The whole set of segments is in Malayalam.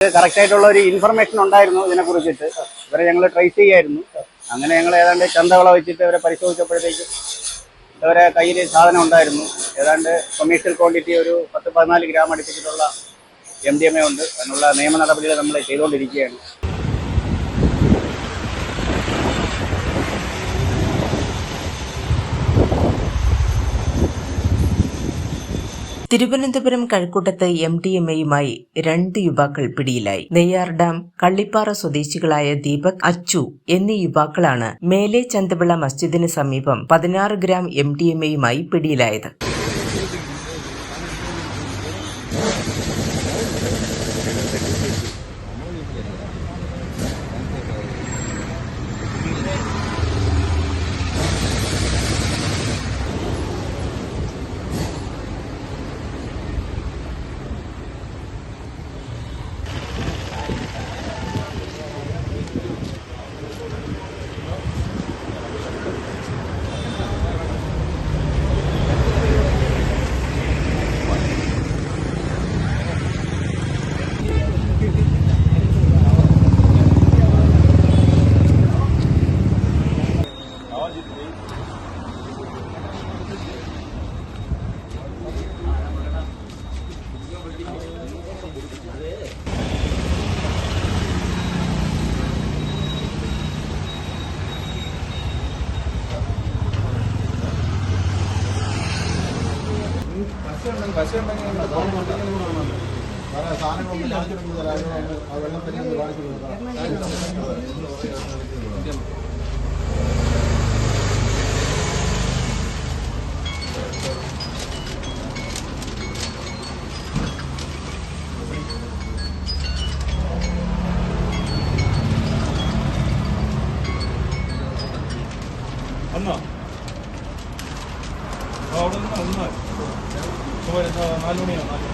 കറക്റ്റ് ആയിട്ടുള്ള ഒരു ഇൻഫർമേഷൻ ഉണ്ടായിരുന്നു ഇതിനെ കുറിച്ചിട്ട്. ഇവരെ ഞങ്ങൾ ട്രേസ് ചെയ്യായിരുന്നു. അങ്ങനെ ഞങ്ങൾ ഏതാണ്ട് ചന്തവള വെച്ചിട്ട് ഇവരെ പരിശോധിച്ചപ്പോഴത്തേക്ക് ഇവരെ കയ്യിൽ സാധനം ഉണ്ടായിരുന്നു. ഏതാണ്ട് കൊമേഴ്ഷ്യൽ ക്വാണ്ടിറ്റി ഒരു പത്ത് പതിനാല് ഗ്രാം അടുപ്പിച്ചിട്ടുള്ള എം ഡി എം എ ഉണ്ട്. അതിനുള്ള നിയമ നടപടികൾ നമ്മൾ ചെയ്തുകൊണ്ടിരിക്കുകയാണ്. തിരുവനന്തപുരം കഴക്കൂട്ടത്ത് എം ഡി എം എയുമായി രണ്ട് യുവാക്കൾ പിടിയിലായി. നെയ്യാർ ഡാം കള്ളിപ്പാറ സ്വദേശികളായ ദീപക് അച്ചു എന്നീ യുവാക്കളാണ് മേലെ ചന്തവിള മസ്ജിദിന് സമീപം പതിനാറ് ഗ്രാം എം ഡി എം എയുമായി പിടിയിലായത്. അന്നോ ആ, അവിടെ നിന്ന് ഒന്ന് ഇപ്പൊ വരുന്ന നാല് മണിയോ നാല്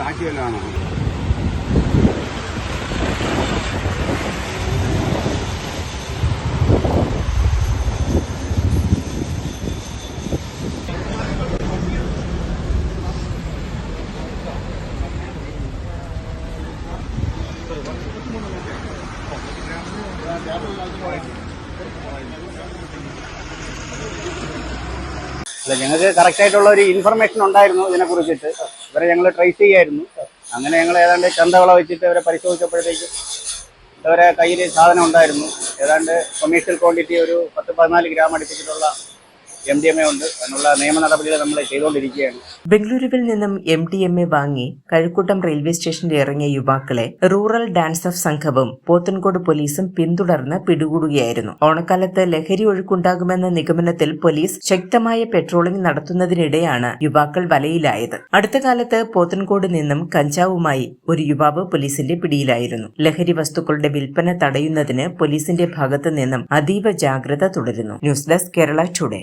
Так. അല്ല ഞങ്ങൾക്ക് കറക്റ്റ് ആയിട്ടുള്ള ഒരു ഇൻഫർമേഷൻ ഉണ്ടായിരുന്നു ഇതിനെ കുറിച്ചിട്ട്. ഇവരെ ഞങ്ങൾ ട്രേസ് ചെയ്യായിരുന്നു. അങ്ങനെ ഞങ്ങൾ ഏതാണ്ട് ചന്തവള വെച്ചിട്ട് ഇവരെ പരിശോധിച്ചപ്പോഴത്തേക്ക് അവരെ കയ്യിൽ സാധനം ഉണ്ടായിരുന്നു. ഏതാണ്ട് കൊമേഴ്ഷ്യൽ ക്വാണ്ടിറ്റി ഒരു പത്ത് പതിനാല് ഗ്രാം അടുപ്പിച്ചിട്ടുള്ള എം ഡി എം എ ഉണ്ട്. അതിനുള്ള നിയമ നടപടികൾ നമ്മൾ ചെയ്തുകൊണ്ടിരിക്കുകയാണ്. ബംഗളൂരുവിൽ നിന്നും എം ഡി എം എ വാങ്ങി കഴുക്കൂട്ടം റെയിൽവേ സ്റ്റേഷനിൽ ഇറങ്ങിയ യുവാക്കളെ റൂറൽ ഡാൻസ് ഓഫ് സംഘവും പോത്തൻകോട് പോലീസും പിന്തുടർന്ന് പിടികൂടുകയായിരുന്നു. ഓണക്കാലത്ത് ലഹരി ഒഴുക്കുണ്ടാകുമെന്ന നിഗമനത്തിൽ പോലീസ് ശക്തമായ പെട്രോളിംഗ് നടത്തുന്നതിനിടെയാണ് യുവാക്കൾ വലയിലായത്. അടുത്ത കാലത്ത് പോത്തൻകോട് നിന്നും കഞ്ചാവുമായി ഒരു യുവാവ് പോലീസിന്റെ പിടിയിലായിരുന്നു. ലഹരി വസ്തുക്കളുടെ വിൽപ്പന തടയുന്നതിന് പോലീസിന്റെ ഭാഗത്തു നിന്നും അതീവ ജാഗ്രത തുടരുന്നു. News desk Kerala today.